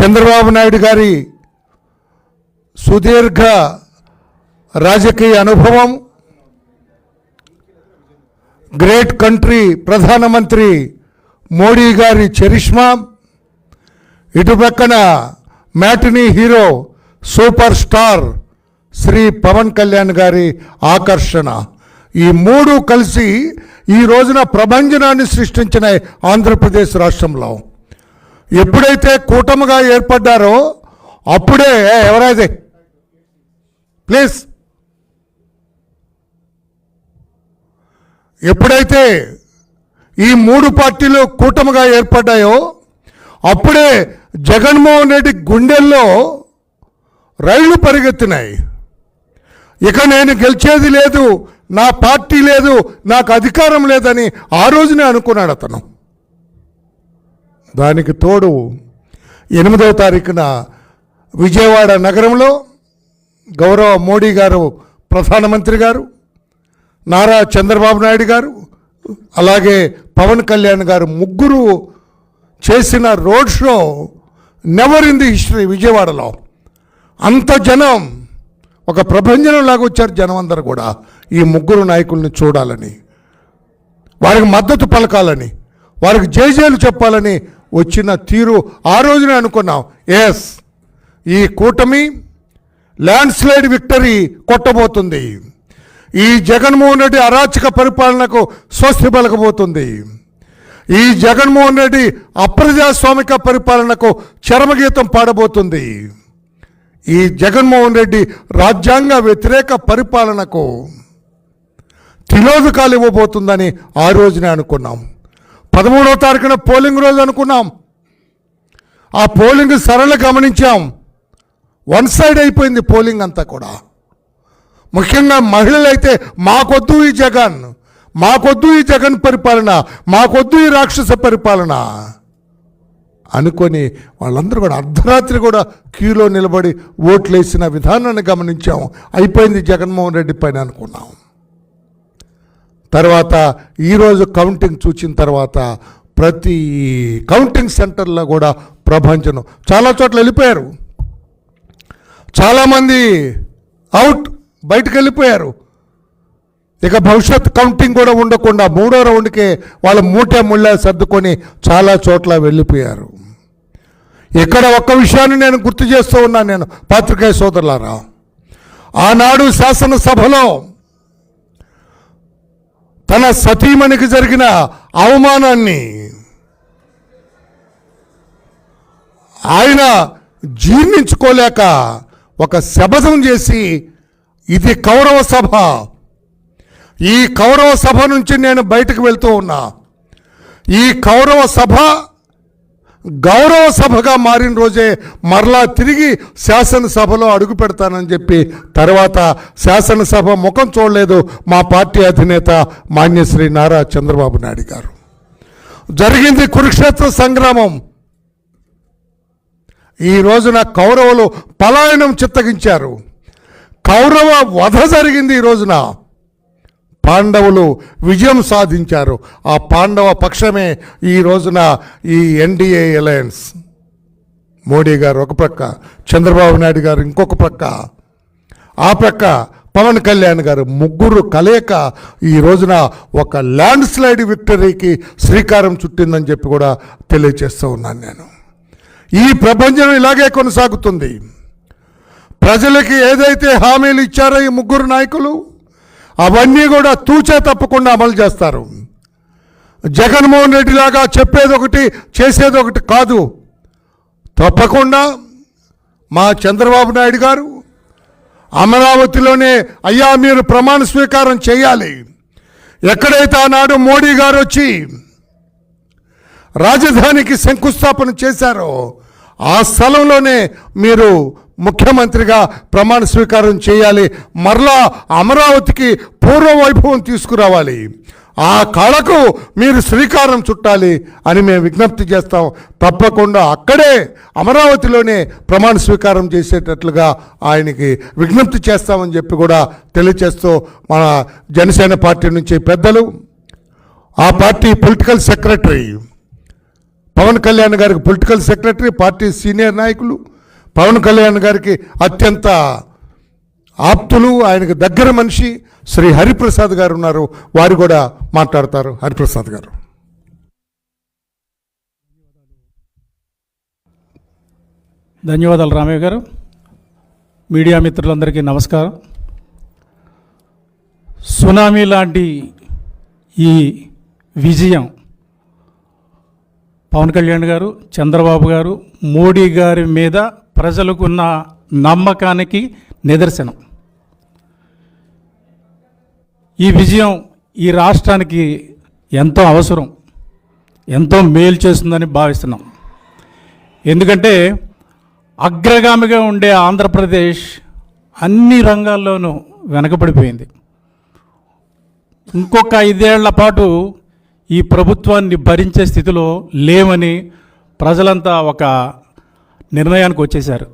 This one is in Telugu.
చంద్రబాబు నాయుడు గారి సుదీర్ఘ రాజకీయ అనుభవం గ్రేట్ కంట్రీ ప్రధానమంత్రి మోడీ గారి charisma ఇటుపక్కన matinee hero super star Shri Pavan Kalyan గారి ఆకర్షణ. ఈ మూడు కలిసి ఈ రోజున ప్రభంజనాన్ని సృష్టించిన ఆంధ్రప్రదేశ్ రాష్ట్రంలో. ఎప్పుడైతే కూటమిగా ఏర్పడ్డారో అప్పుడే ఎవరైతే? ప్లీజ్. ఎప్పుడైతే ఈ మూడు పార్టీలు కూటమిగా ఏర్పడ్డాయో అప్పుడే జగన్మోహన్ రెడ్డి గుండెల్లో రైళ్ళు పరిగెత్తినాయి. ఇక నేను గెలిచేది లేదు నా పార్టీ లేదు నాకు అధికారం లేదని ఆ రోజునే అనుకున్నాడు అతను. దానికి తోడు ఎనిమిదవ తారీఖున విజయవాడ నగరంలో గౌరవ మోడీ గారు ప్రధానమంత్రి గారు నారా చంద్రబాబు నాయుడు గారు అలాగే పవన్ కళ్యాణ్ గారు ముగ్గురు చేసిన road show never in the history విజయవాడలో. అంత జనం ఒక ప్రభంజనంలాగా వచ్చారు జనం అందరూ కూడా ఈ ముగ్గురు నాయకుల్ని చూడాలని వారికి మద్దతు పలకాలని వారికి జయజయలు చెప్పాలని వచ్చిన తీరు ఆ రోజునే అనుకున్నాం. ఎస్ ఈ కూటమి ల్యాండ్ స్లైడ్ విక్టరీ కొట్టబోతుంది. ఈ జగన్మోహన్ రెడ్డి అరాచక పరిపాలనకు స్వస్తి పలకబోతుంది. ఈ జగన్మోహన్ రెడ్డి అప్రజాస్వామిక పరిపాలనకు చరమగీతం పాడబోతుంది. ఈ జగన్మోహన్ రెడ్డి రాజ్యాంగ వ్యతిరేక పరిపాలనకు తిలోదకాలు ఇవ్వబోతుందని ఆ రోజునే అనుకున్నాం. పదమూడవ తారీఖున పోలింగ్ రోజు అనుకున్నాం. ఆ పోలింగ్ సరళ గమనించాం. వన్ సైడ్ అయిపోయింది పోలింగ్ అంతా కూడా. ముఖ్యంగా మహిళలైతే మాకొద్దు ఈ జగన్ మాకొద్దు ఈ జగన్ పరిపాలన మాకొద్దు ఈ రాక్షస పరిపాలన అనుకొని వాళ్ళందరూ కూడా అర్ధరాత్రి కూడా క్యూలో నిలబడి ఓట్లేసిన విధానాన్ని గమనించాం. అయిపోయింది జగన్మోహన్ రెడ్డి పైన అనుకున్నాం. తర్వాత ఈరోజు కౌంటింగ్ చూసిన తర్వాత ప్రతి కౌంటింగ్ సెంటర్లో కూడా ప్రభంజనం. చాలా చోట్ల వెళ్ళిపోయారు. చాలామంది అవుట్ బయటకు వెళ్ళిపోయారు. ఇక భవిష్యత్ కౌంటింగ్ కూడా ఉండకుండా మూడో రౌండ్కే వాళ్ళ మూటే ముళ్ళ సర్దుకొని చాలా చోట్ల వెళ్ళిపోయారు. ఇక్కడ ఒక్క విషయాన్ని నేను గుర్తు చేస్తూ ఉన్నాను నేను. పాత్రికేయ సోదరులారా ఆనాడు శాసనసభలో తన సతీమణికి జరిగిన అవమానాన్ని ఆయన జీర్ణించుకోలేక ఒక శబదం చేసి ఇది కౌరవ సభ. ఈ కౌరవ సభ నుంచి నేను బయటకు వెళ్తూ ఉన్నా. ఈ కౌరవ సభ గౌరవ సభగా మారిన రోజే మరలా తిరిగి శాసనసభలో అడుగు పెడతానని చెప్పి తర్వాత శాసనసభ ముఖం చూడలేదు మా పార్టీ అధినేత మాన్యశ్రీ నారా చంద్రబాబు నాయుడు గారు. జరిగింది కురుక్షేత్ర సంగ్రామం. ఈ రోజున కౌరవులు పలాయనం చిత్తగించారు. కౌరవ వధ జరిగింది ఈ రోజున. పాండవులు విజయం సాధించారు. ఆ పాండవ పక్షమే ఈ రోజున ఈ ఎన్డీఏ అలయన్స్. మోడీ గారు ఒక ప్రక్క చంద్రబాబు నాయుడు గారు ఇంకొక ప్రక్క. ఆ ప్రక్క పవన్ కళ్యాణ్ గారు ముగ్గురు కలయిక ఈ రోజున ఒక ల్యాండ్ స్లైడ్ విక్టరీకి శ్రీకారం చుట్టిందని చెప్పి కూడా తెలియజేస్తూ ఉన్నాను నేను. ఈ ప్రపంచం ఇలాగే కొనసాగుతుంది. ప్రజలకి ఏదైతే హామీలు ఇచ్చారో ఈ ముగ్గురు నాయకులు అవన్నీ కూడా తూచే తప్పకుండా అమలు చేస్తారు. జగన్మోహన్ రెడ్డి లాగా చెప్పేది ఒకటి చేసేది ఒకటి కాదు. తప్పకుండా మా చంద్రబాబు నాయుడు గారు అమరావతిలోనే అయ్యా మీరు ప్రమాణ స్వీకారం చేయాలి. ఎక్కడైతే ఆనాడు మోడీ గారు వచ్చి రాజధానికి శంకుస్థాపన చేశారో ఆ స్థలంలోనే మీరు ముఖ్యమంత్రిగా ప్రమాణ స్వీకారం చేయాలి. మరలా అమరావతికి పూర్వ వైభవం తీసుకురావాలి. ఆ కళకు మీరు శ్రీకారం చుట్టాలి అని మేము విజ్ఞప్తి చేస్తాం. తప్పకుండా అక్కడే అమరావతిలోనే ప్రమాణ స్వీకారం చేసేటట్లుగా ఆయనకి విజ్ఞప్తి చేస్తామని చెప్పి కూడా తెలియచేస్తూ మన జనసేన పార్టీ నుంచి పెద్దలు ఆ party political secretary Pavan Kalyan గారికి పొలిటికల్ సెక్రటరీ పార్టీ సీనియర్ నాయకులు పవన్ కళ్యాణ్ గారికి అత్యంత ఆప్తులు ఆయనకు దగ్గర మనిషి శ్రీ హరిప్రసాద్ గారు ఉన్నారు. వారు కూడా మాట్లాడతారు. హరిప్రసాద్ గారు. ధన్యవాదాలు రామయ్య గారు. మీడియా మిత్రులందరికీ నమస్కారం. సునామీ లాంటి ఈ విజయం పవన్ కళ్యాణ్ గారు చంద్రబాబు గారు మోడీ గారి మీద ప్రజలకున్న నమ్మకానికి నిదర్శనం. ఈ విజయం ఈ రాష్ట్రానికి ఎంతో అవసరం ఎంతో మేలు చేస్తుందని భావిస్తున్నాం. ఎందుకంటే అగ్రగామిగా ఉండే ఆంధ్రప్రదేశ్ అన్ని రంగాల్లోనూ వెనకబడిపోయింది. ఇంకొక ఐదేళ్ళ పాటు ఈ ప్రభుత్వాన్ని భరించే స్థితిలో లేమని ప్రజలంతా ఒక నిర్ణయానికి వచ్చేశారు.